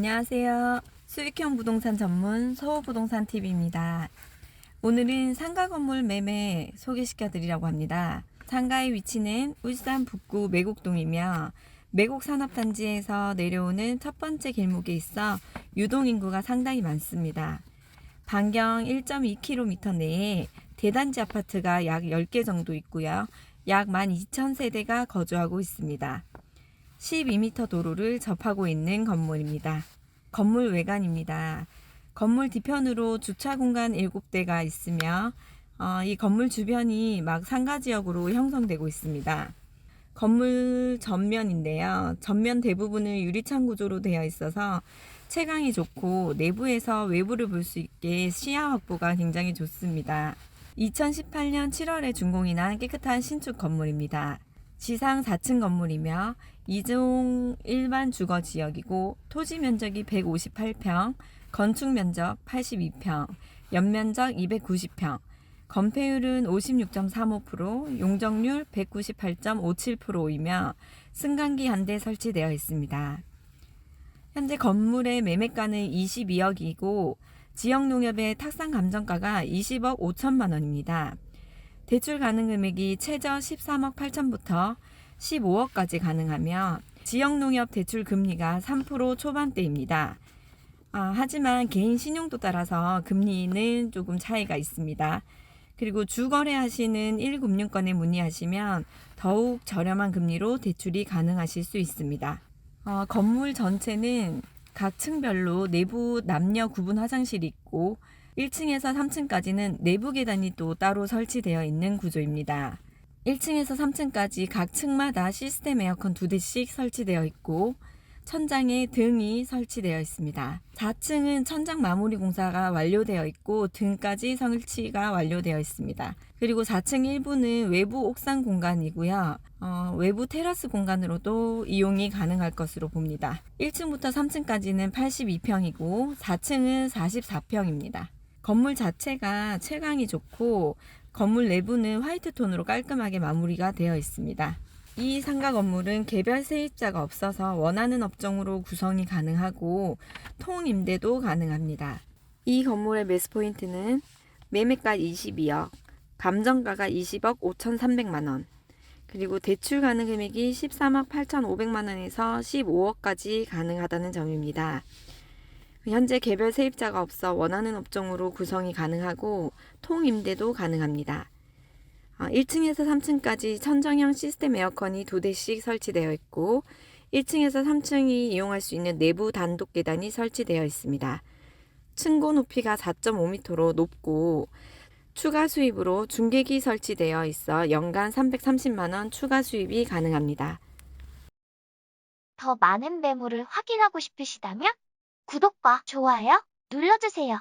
안녕하세요. 수익형 부동산 전문 서호부동산 TV입니다. 오늘은 상가 건물 매매 소개시켜 드리려고 합니다. 상가의 위치는 울산 북구 매곡동이며 매곡 산업단지에서 내려오는 첫 번째 길목에 있어 유동 인구가 상당히 많습니다. 반경 1.2km 내에 대단지 아파트가 약 10개 정도 있고요. 약 12,000세대가 거주하고 있습니다. 12m 도로를 접하고 있는 건물입니다. 건물 외관입니다. 건물 뒤편으로 주차 공간 7대가 있으며 어, 이 건물 주변이 막 상가 지역으로 형성되고 있습니다. 건물 전면인데요. 전면 대부분을 유리창 구조로 되어 있어서 채광이 좋고 내부에서 외부를 볼 수 있게 시야 확보가 굉장히 좋습니다. 2018년 7월에 준공이 난 깨끗한 신축 건물입니다. 지상 4층 건물이며 2종 일반 주거 지역이고 토지 면적이 158평, 건축 면적 82평, 연면적 290평, 건폐율은 56.35%, 용적률 198.57%이며 승강기 한 대 설치되어 있습니다. 현재 건물의 매매가는 22억이고 지역 농협의 탁상 감정가가 20억 5천만 원입니다. 대출 가능 금액이 최저 13억 8천부터 15억까지 가능하며 지역 농협 대출 금리가 3% 초반대입니다. 아, 하지만 개인 신용도 따라서 금리는 조금 차이가 있습니다. 그리고 주거래 하시는 1금융권에 문의하시면 더욱 저렴한 금리로 대출이 가능하실 수 있습니다. 어, 건물 전체는 각 층별로 내부 남녀 구분 화장실이 있고 1층에서 3층까지는 내부 계단이 또 따로 설치되어 있는 구조입니다. 1층에서 3층까지 각 층마다 시스템 에어컨 두 대씩 설치되어 있고 천장에 등이 설치되어 있습니다. 4층은 천장 마무리 공사가 완료되어 있고 등까지 설치가 완료되어 있습니다. 그리고 4층 일부는 외부 옥상 공간이고요. 어, 외부 테라스 공간으로도 이용이 가능할 것으로 봅니다. 1층부터 3층까지는 82평이고 4층은 44평입니다. 건물 자체가 채광이 좋고 건물 내부는 화이트 톤으로 깔끔하게 마무리가 되어 있습니다. 이 상가 건물은 개별 세입자가 없어서 원하는 업종으로 구성이 가능하고 통 임대도 가능합니다. 이 건물의 매수 포인트는 매매가 22억, 감정가가 20억 5,300만 원, 그리고 대출 가능 금액이 13억 8,500만 원에서 15억까지 가능하다는 점입니다. 현재 개별 세입자가 없어 원하는 업종으로 구성이 가능하고 통임대도 가능합니다. 1층에서 3층까지 천정형 시스템 에어컨이 두 대씩 설치되어 있고 1층에서 3층이 이용할 수 있는 내부 단독 계단이 설치되어 있습니다. 층고 높이가 4.5m로 높고 추가 수입으로 중계기 설치되어 있어 연간 330만 원 추가 수입이 가능합니다. 더 많은 매물을 확인하고 싶으시다면 구독과 좋아요 눌러주세요.